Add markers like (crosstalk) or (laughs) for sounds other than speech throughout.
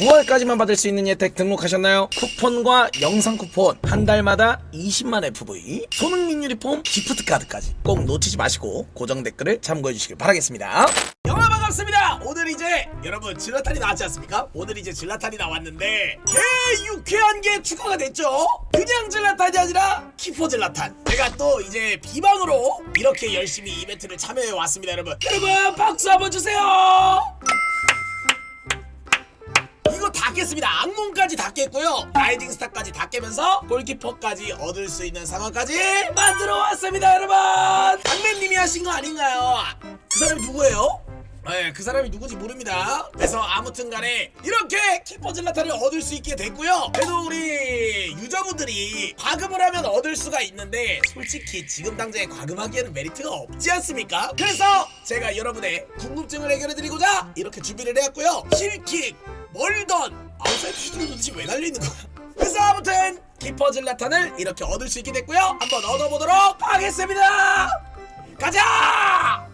9월까지만 받을 수 있는 혜택 등록하셨나요? 쿠폰과 영상 쿠폰 한 달마다 20만 FV 손흥민 유니폼 기프트 카드까지 꼭 놓치지 마시고 고정 댓글을 참고해 주시길 바라겠습니다. 영화 반갑습니다. 오늘 이제 여러분 질라탄이 나왔지 않습니까? 오늘 이제 질라탄이 나왔는데 개 유쾌한 게 추가가 됐죠. 그냥 질라탄이 아니라 키퍼 질라탄. 제가 또 이제 비방으로 이렇게 열심히 이벤트를 참여해 왔습니다, 여러분. 여러분 박수 한번 주세요. 다 깼습니다. 악몽까지 다 깼고요. 라이딩 스타까지 다 깨면서 골키퍼까지 얻을 수 있는 상황까지 만들어 왔습니다, 여러분. 강맨님이 하신 거 아닌가요? 그 사람이 누구예요? 네, 그 사람이 누구지 모릅니다. 그래서 아무튼 간에 이렇게 키퍼 질라타를 얻을 수 있게 됐고요. 그래도 우리 유저분들이 과금을 하면 얻을 수가 있는데 솔직히 지금 당장에 과금하기에는 메리트가 없지 않습니까? 그래서 제가 여러분의 궁금증을 해결해드리고자 이렇게 준비를 해왔고요. 힐킥, 멀던 아웃사이드 슈팅은 도대체 왜 달려있는 거야? 그래서 아무튼 키퍼 질라탄을 이렇게 얻을 수 있게 됐고요. 한번 얻어보도록 하겠습니다. 가자!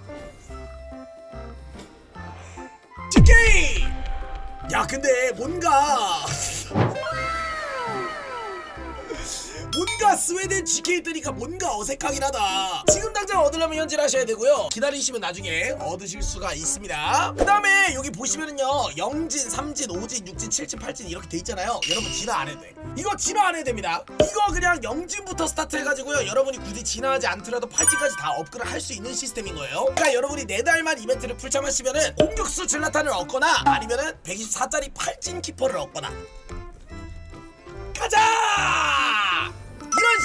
GK! 야 근데 뭔가 뭔가 스웨덴 GK 뜨니까 뭔가 어색하긴 하다. 지금 당장 얻으려면 현질 하셔야 되고요. 기다리시면 나중에 얻으실 수가 있습니다. 그 다음에 여기 보시면은요. 0진, 3진, 5진, 6진, 7진, 8진 이렇게 돼 있잖아요. 여러분 진화 안 해도 돼. 이거 진화 안 해도 됩니다. 이거 그냥 0진부터 스타트 해가지고요. 여러분이 굳이 진화하지 않더라도 8진까지 다 업그레이드 할 수 있는 시스템인 거예요. 그러니까 여러분이 4달만 이벤트를 풀참하시면은 공격수 질라탄을 얻거나 아니면은 124짜리 8진 키퍼를 얻거나. 가자!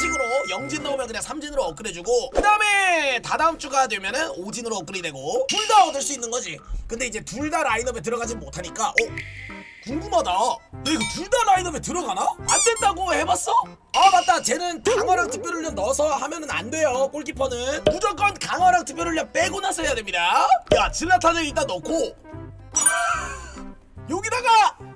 식으로 영진 넣으면 그냥 삼진으로 업그레이드주고 그 다음에 다다음 주가 되면은 오진으로 업그레이드되고 둘 다 얻을 수 있는 거지 근데 이제 둘 다 라인업에 들어가진 못하니까 어? 궁금하다 야 이거 둘 다 라인업에 들어가나? 안 된다고 해봤어? 아 맞다 쟤는 강화랑 특별훈련 넣어서 하면은 안 돼요 골키퍼는 무조건 강화랑 특별훈련 빼고 나서 해야 됩니다 야 질라탄을 일단 넣고 (laughs) 여기다가 아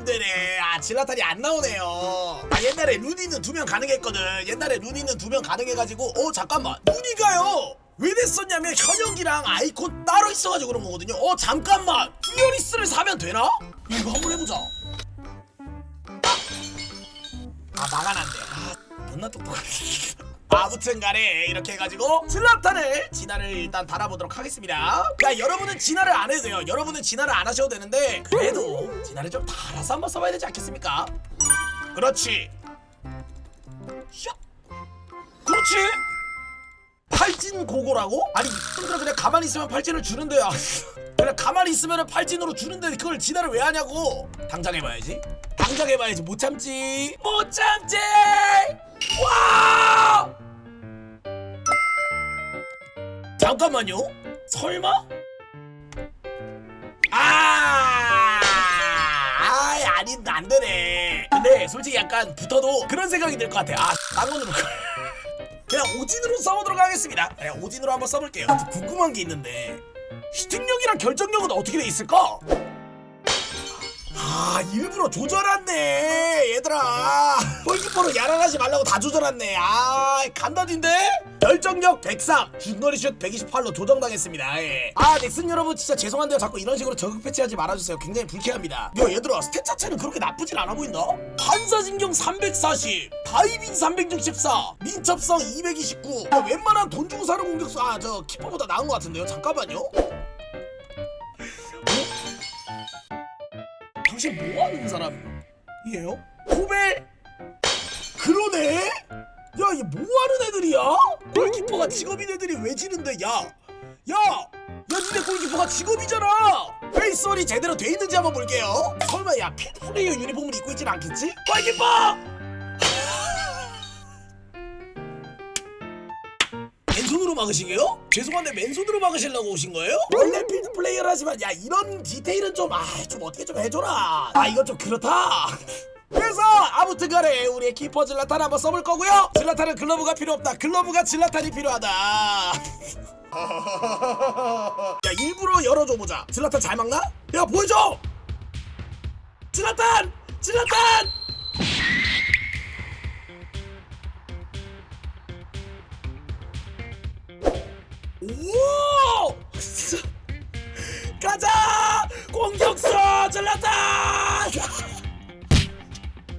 안 되네. 아 질라탄이 안 나오네요. 아 옛날에 루니는 두 명 가능했거든. 옛날에 루니는 두 명 가능해가지고 어 잠깐만. 루니가요! 왜 됐었냐면 현역이랑 아이콘 따로 있어가지고 그런 거거든요. 어 잠깐만. 퓨어리스를 사면 되나? 이거 한번 해보자. 아 막아놨네. 아 존나 똑똑하네. 아무튼 간에 이렇게 해가지고 슬라탄을 진화를 일단 달아보도록 하겠습니다. 야 여러분은 진화를 안 해도 돼요. 여러분은 진화를 안 하셔도 되는데 그래도 진화를 좀 달아서 한번 써봐야 되지 않겠습니까? 그렇지. 슉 그렇지. 팔진 고고라고? 아니 이분들은 그냥 가만히 있으면 팔진을 주는데 요. 그냥 가만히 있으면 팔진으로 주는데 그걸 진화를 왜 하냐고. 당장 해봐야지. 당장 해봐야지. 못 참지. 못 참지! 와 잠깐만요. 설마 아니 안 되네 근데 솔직히 약간 붙어도 그런 생각이 들 것 같아 아 땅원으로 (laughs) 그냥 오진으로 써보도록 하겠습니다. 그냥 오진으로 한번 써볼게요. 아, 궁금한 게 있는데 슈팅력이랑 결정력은 어떻게 돼 있을까? 아 일부러 조절했네 얘들아. 골키퍼로 야란하지 말라고 다 조절했네. 아 간단인데? 결정력 103 중거리 슛 128로 조정당했습니다. 예. 아 넥슨 여러분 진짜 죄송한데요. 자꾸 이런 식으로 저격 패치하지 말아주세요. 굉장히 불쾌합니다. 야 얘들아 스탯 자체는 그렇게 나쁘진 않아 보인다? 반사진경 340 다이빙 364 민첩성 229 야, 웬만한 돈 주고 사는 공격수 아 저 키퍼보다 나은 것 같은데요? 잠깐만요 당신 뭐 하는 사람이에요? 호벨? 그러네? 야, 이게 뭐 하는 애들이야? 골키퍼가 직업인 애들이 왜 지는데, 야! 야! 야, 니네 골키퍼가 직업이잖아! 페이스원이 제대로 돼 있는지 한번 볼게요. 설마, 야, 필드 플레이어 유니폼을 입고 있진 않겠지? 골키퍼! 막으시게요? 죄송한데 맨손으로 막으시려고 오신 거예요? 원래 필드 플레이어라지만 야 이런 디테일은 좀 아 좀 어떻게 좀 해줘라. 아 이건 좀 그렇다. (laughs) 그래서 아무튼간에 우리의 키퍼 질라탄 한번 써볼 거고요. 질라탄은 글러브가 필요 없다. 글러브가 질라탄이 필요하다. (laughs) 야 일부러 열어줘 보자. 질라탄 잘 막나? 야 보여줘! 질라탄! 질라탄 가자! 공격수! 잘랐다!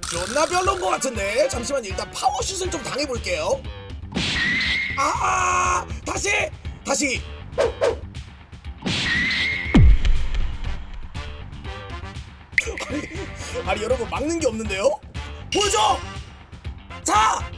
존나 별론 것 같은데? 잠시만 일단 파워슛을 좀 당해볼게요. 아! 다시! 다시! 아니, 아니 여러분 막는 게 없는데요? 보여줘! 자!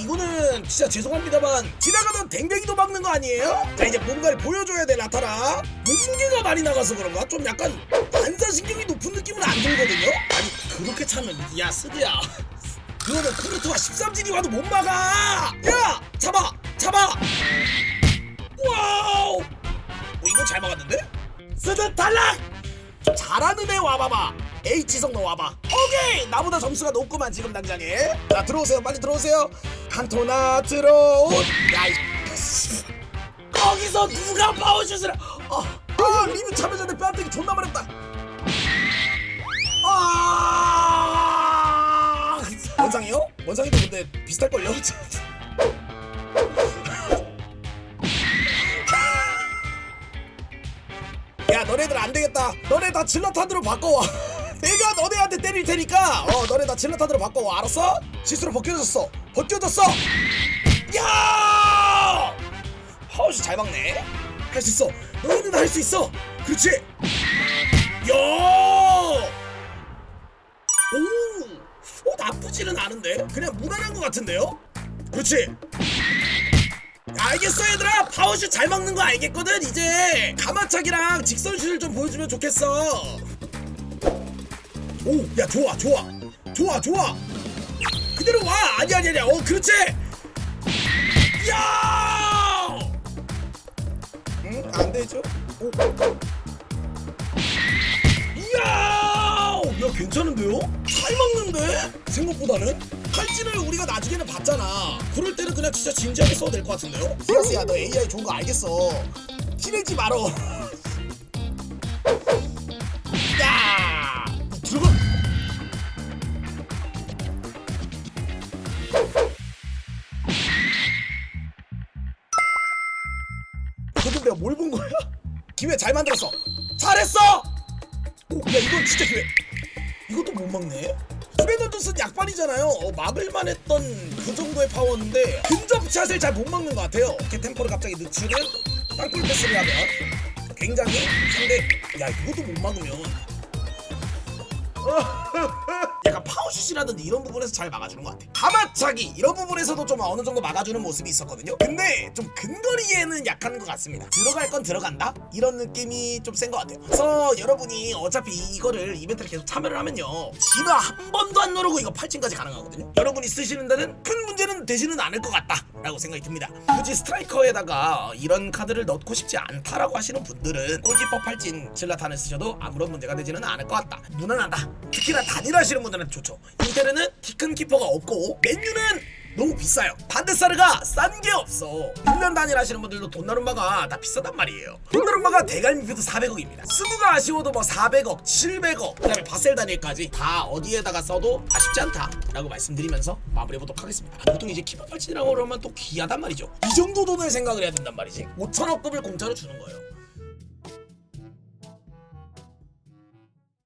이거는 진짜 죄송합니다만 지나가던 댕댕이도 막는 거 아니에요? 자 이제 뭔가를 보여줘야 돼 나타나 몸무게가 많이 나가서 그런가? 좀 약간 반사신경이 높은 느낌은 안 들거든요? 아니 그렇게 차면 야 스드야 (laughs) 그거는 쿠르트와 13진이 와도 못 막아 야 잡아 잡아 와우 어, 이거 잘 막았는데? 스드 탈락 좀 잘하는 애 와봐봐. H성 너 와봐. 오케이! 나보다 점수가 높구만 지금 당장에. 자 들어오세요. 빨리 들어오세요. 칸토나 들어온. 야이 거기서 누가 파워슛을 어, 아 리뷰 참여자들 뺨때기 존나 말했다. 아! 원상이요? 원상이도 근데 비슷할걸요? (laughs) 안 되겠다. 너네 다 질러탄으로 바꿔와. (laughs) 내가 너네한테 때릴 테니까 어 너네 다 질러탄으로 바꿔와 알았어? 실수로 벗겨졌어. 벗겨졌어. 야! 하우스 잘 막네. 할 수 있어. 너희는 할 수 있어. 그렇지. 야! 오, 어 나쁘지는 않은데 그냥 무난한 것 같은데요? 그렇지. 알겠어 얘들아. 파워슛 잘 막는 거 알겠거든 이제. 가마차기랑 직선슛을 좀 보여주면 좋겠어. 오 야 좋아 좋아. 좋아 좋아. 그대로 와. 아니 아니 아니. 어 그렇지. 야! 응? 안 되죠? 오. 이야! 야 괜찮은데요? 잘 막는데? 생각보다는 칼질을 우리가 나중에는 봤잖아. 그럴 때는 그냥 진짜 진지하게 써도 될 것 같은데요? 시아스야 너 AI 좋은 거 알겠어. 티내지 말어. (laughs) 야! 들어가! 근데 내가 뭘 본 거야? 기회 잘 만들었어. 잘했어! 오, 야 이건 진짜 기회. 이것도 못 막네 프레너드슨 약반이잖아요. 어, 막을만 했던 그 정도의 파워인데 근접샷을 잘 못 막는 것 같아요. 이렇게 템포를 갑자기 늦추는 땅굴 패스를 하면 굉장히 상대 야 이것도 못 막으면 (laughs) 파워슛이라든지 이런 부분에서 잘 막아주는 것 같아. 가마차기 이런 부분에서도 좀 어느 정도 막아주는 모습이 있었거든요. 근데 좀 근거리에는 약한 것 같습니다. 들어갈 건 들어간다 이런 느낌이 좀 센 것 같아요. 그래서 여러분이 어차피 이거를 이벤트를 계속 참여를 하면요, 진화 한 번도 안 누르고 이거 8층까지 가능하거든요. 여러분이 쓰시는 데는 큰 문제는 되지는 않을 것 같다라고 생각이 듭니다. 굳이 스트라이커에다가 이런 카드를 넣고 싶지 않다라고 하시는 분들은 골키퍼 팔진 질라탄을 쓰셔도 아무런 문제가 되지는 않을 것 같다. 무난하다. 특히나 단일하시는 분들은 좋죠. 인테르는 키큰 키퍼가 없고 맨유는 너무 비싸요. 반데사르가 싼 게 없어. 1년 단일 하시는 분들도 돈나룸마가 다 비싸단 말이에요. 돈나룸마가 대갈 미표도 400억입니다. 스무가 아쉬워도 뭐 400억, 700억, 그 다음에 바셀 단일까지 다 어디에다가 써도 아쉽지 않다라고 말씀드리면서 마무리해보도록 하겠습니다. 보통 이제 키퍼 팔찌라고 그러면 또 귀하단 말이죠. 이 정도 돈을 생각을 해야 된단 말이지. 5천억급을 공짜로 주는 거예요.